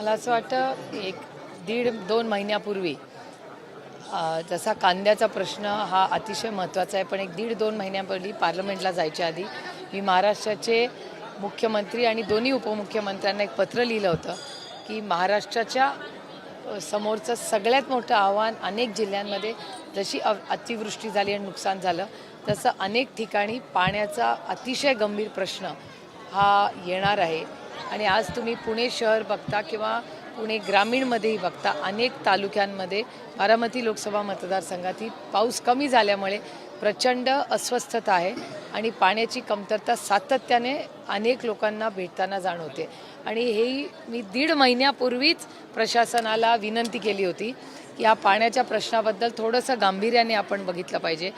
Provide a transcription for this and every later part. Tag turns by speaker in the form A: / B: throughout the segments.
A: मला असं वाटतं एक दीड दोन महिन्यापूर्वी जसा कांद्याचा प्रश्न हा अतिशय महत्त्वाचा आहे पण एक दीड दोन महिन्यापूर्वी पार्लमेंटला जायच्या आधी मी महाराष्ट्राचे मुख्यमंत्री आणि दोन्ही उपमुख्यमंत्र्यांना एक पत्र लिहिलं होतं की महाराष्ट्राच्या समोरचं सगळ्यात मोठं आव्हान अनेक जिल्ह्यांमध्ये जशी अ अतिवृष्टी झाली आणि नुकसान झालं तसं अनेक ठिकाणी पाण्याचा अतिशय गंभीर प्रश्न हा येणार आहे. आणि आज तुम्ही पुणे शहर बघता किंवा पुणे ग्रामीणमध्येही बघता अनेक तालुक्यांमध्ये बारामती लोकसभा मतदारसंघात ही पाऊस कमी झाल्यामुळे प्रचंड अस्वस्थता आहे आणि पाण्याची कमतरता सातत्याने अनेक लोकांना भेटताना जाणवते. आणि हेही मी दीड महिन्यापूर्वीच प्रशासनाला विनंती केली होती की या पाण्याच्या प्रश्नाबद्दल थोडंसं गांभीर्याने आपण बघितलं पाहिजे.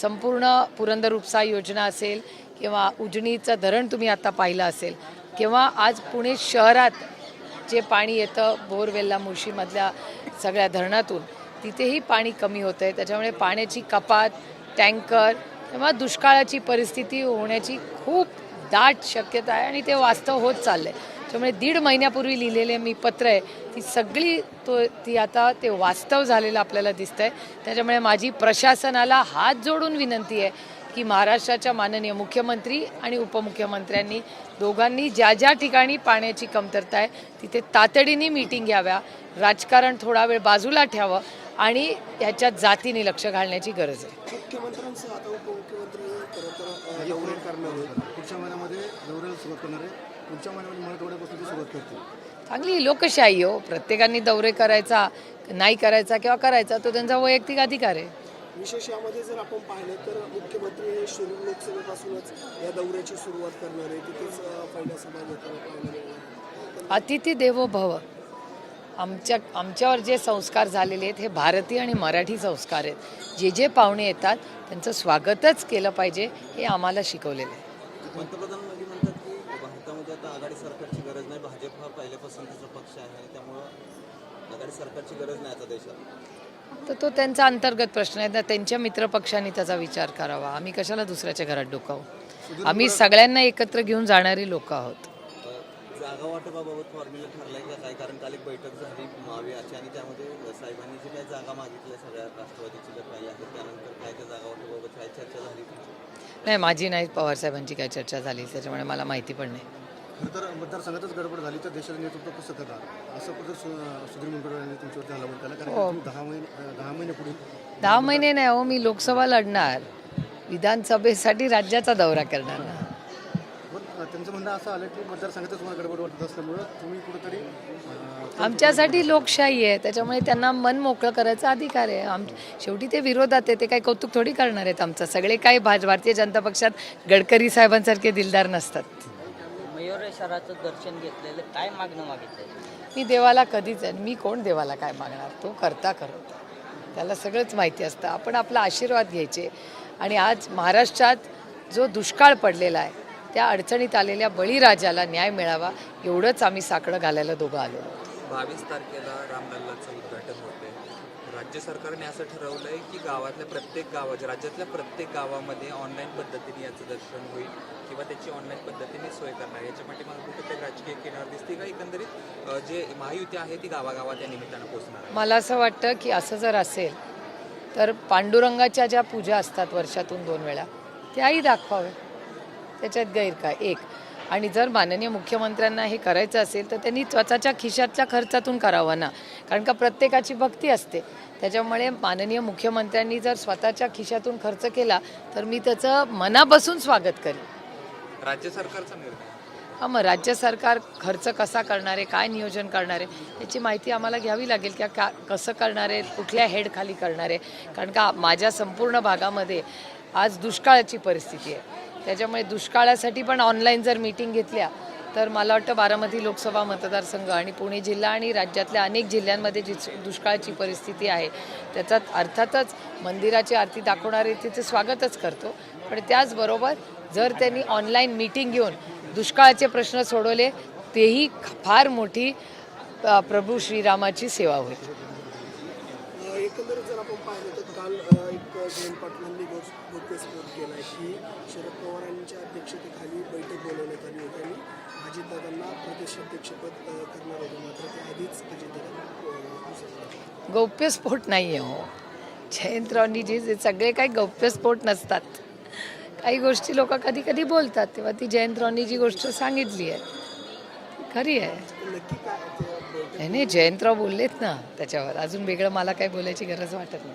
A: संपूर्ण पुरंदर उपसा योजना असेल किंवा उजनीचं धरण तुम्ही आता पाहिलं असेल किंवा आज पुणे शहरात जे पाणी येतं बोरवेल्ला मुळशीमधल्या सगळ्या धरणातून तिथेही पाणी कमी होतं आहे त्याच्यामुळे पाण्याची कपात टँकर किंवा दुष्काळाची परिस्थिती होण्याची खूप दाट शक्यता आहे आणि ते वास्तव होत चाललं आहे त्यामुळे दीड महिन्यापूर्वी लिहिलेले मी पत्र आहे ती सगळी तो ती आता ते वास्तव झालेलं आपल्याला दिसतं आहे त्याच्यामुळे माझी प्रशासनाला हात जोडून विनंती आहे की महाराष्ट्राच्या माननीय मुख्यमंत्री आणि उपमुख्यमंत्र्यांनी दोघांनी ज्या ज्या ठिकाणी पाण्याची कमतरता आहे तिथे तातडीने मीटिंग घ्याव्या. राजकारण थोडा वेळ बाजूला ठेवावं आणि ह्याच्यात जातीने लक्ष घालण्याची गरज आहे. चांगली लोकशाही हो. प्रत्येकाने दौरे करायचा नाही करायचा किंवा करायचा तो त्यांचा वैयक्तिक अधिकार आहे.
B: विशेष यामध्ये जर आपण पाहिलं तर मुख्यमंत्री हे शिरूर लोकसभेपासूनच या दौऱ्याची सुरुवात करणार आहे. तिथेच पहिल्या सभा घेताना पाहायला मिळणार.
A: अतिथी देवो भव आमच्या आमच्यावर जे संस्कार झालेले आहेत हे भारतीय आणि मराठी संस्कार आहेत. जे जे पाहुणे येतात त्यांचं स्वागतच केलं पाहिजे हे आम्हाला शिकवलेलं आहे.
C: पंतप्रधान मोदी म्हणतात की भारतामध्ये आता आघाडी सरकारची गरज नाही. भाजप हा पहिल्यापासूनचा पक्ष आहे त्यामुळं आघाडी सरकारची गरज नाही आता देशात.
A: तर तो त्यांचा अंतर्गत प्रश्न आहे. ना त्यांच्या मित्रपक्षांनी त्याचा विचार करावा. आम्ही कशाला दुसऱ्याच्या घरात डोकावू? आम्ही सगळ्यांना एकत्र घेऊन जाणारी लोक आहोत.
C: अ, जागा वाटपाबाबत फॉर्म्युला ठरलाय का काय? कारण काल एक बैठक झाली महावियाची आणि त्यामध्ये साहेबांनी जी काही जागा मागितल्या सगळ्या राष्ट्रवादीची ज्या काही आहेत त्यानंतर काय त्या जागा वाटपाबाबत काय चर्चा झाली?
A: नाही माझी नाही पवारसाहेबांची काय चर्चा झाली. त्याच्यामुळे मला माहिती पण नाही.
D: खरं तर मतदारसंघातच गडबड झाली तर देशाचं नेतृत्व कसं करणार? असं कुठं सुधीर मुनगंटीवार तुमच्यावरती हल्ला केला कारण तुम्ही दहा महिने दहा महिने पुढे
A: दहा महिने नाही हो मी लोकसभा लढणार. विधानसभेसाठी राज्याचा दौरा करणार. ना
D: पण त्यांचं म्हणणं असं आलं की मतदारसंघातच तुम्हाला गडबड वाटत असल्यामुळं तुम्ही कुठंतरी
A: आमच्यासाठी लोकशाही आहे त्याच्यामुळे त्यांना मन मोकळं करायचा अधिकार आहे. आम शेवटी ते विरोधात आहे ते काही कौतुक थोडी करणार आहेत आमचं. सगळे काही भाज भारतीय जनता पक्षात गडकरी साहेबांसारखे दिलदार नसतात.
E: मयूरेश्वराचं दर्शन घेतलेलं काय मागणं मागितलं
A: मी देवाला कधीच आहे मी कोण देवाला काय मागणार? तो करता करता त्याला सगळंच माहिती असतं. आपण आपला आशीर्वाद घ्यायचे. आणि आज महाराष्ट्रात जो दुष्काळ पडलेला आहे त्या अडचणीत आलेल्या बळीराजाला न्याय मिळावा एवढंच आम्ही साकडं घालायला दोघं आहोत.
F: बावीस तारखेला रामलल्लाचं उद्घाटन होते राज्य सरकारने असं ठरवलं आहे की गावातल्या प्रत्येक गावाच्या राज्यातल्या प्रत्येक गावामध्ये ऑनलाईन पद्धतीने याचं दर्शन होईल किंवा त्याची ऑनलाईन पद्धतीने सोय करणार. याच्या पाठीमागे कुठेतरी राजकीय किनार दिसते का? एकंदरीत जे महायुती आहे ती गावागावात या निमित्तानं पोहोचणार
A: मला असं वाटतं की असं जर असेल तर पांडुरंगाच्या ज्या पूजा असतात वर्षातून दोन वेळा त्याही दाखवाव्या त्याच्यात गैर काय एक आणि जर माननीय मुख्यमंत्र्यांना हे करायचं असेल तर त्यांनी स्वतःच्या खिशातल्या खर्चातून करावं ना. कारण का प्रत्येकाची भक्ती असते. त्याच्यामुळे माननीय मुख्यमंत्र्यांनी जर स्वतःच्या खिशातून खर्च केला तर मी त्याचं मनापासून स्वागत करेन.
F: राज्य सरकारचा निर्णय?
A: हा मग राज्य सरकार खर्च कसा करणार आहे काय नियोजन करणार आहे याची माहिती आम्हाला घ्यावी लागेल की का कसं करणार आहे कुठल्या हेडखाली करणार. आहे कारण का माझ्या संपूर्ण भागामध्ये आज दुष्काळाची परिस्थिती आहे. त्याच्यामुळे दुष्काळासाठी पण ऑनलाईन जर मीटिंग घेतल्या तर मला वाटतं बारामती लोकसभा मतदारसंघ आणि पुणे जिल्हा आणि राज्यातल्या अनेक जिल्ह्यांमध्ये जी दुष्काळाची परिस्थिती आहे त्याच्यात अर्थातच मंदिराची आरती दाखवणारे तिथे स्वागतच करतो. पण त्याचबरोबर जर त्यांनी ऑनलाईन मीटिंग घेऊन दुष्काळाचे प्रश्न सोडवले तेही फार मोठी प्रभू श्रीरामाची सेवा होईल.
B: एकंदरीत जर आपण पाहिलं तर काल जयंत पाटलांनी गो- गौप्यस्फोट केला की शरद पवारांच्या अध्यक्षतेखाली बैठक बोलवण्यात आली होती आणि अजितदादांना प्रदेश अध्यक्षपद करणार होते. मात्र ते आधीच अजित
A: गौप्यस्फोट नाही आहे हो. जयंतरावनी जे जे सगळे काही गौप्यस्फोट नसतात. काही गोष्टी लोक कधी कधी बोलतात तेव्हा ती जयंतरावनी जी गोष्ट सांगितली आहे. खरी आहे. नाही नाही जयंतराव बोललेत ना त्याच्यावर. अजून वेगळं मला काही बोलायची गरज वाटत नाही.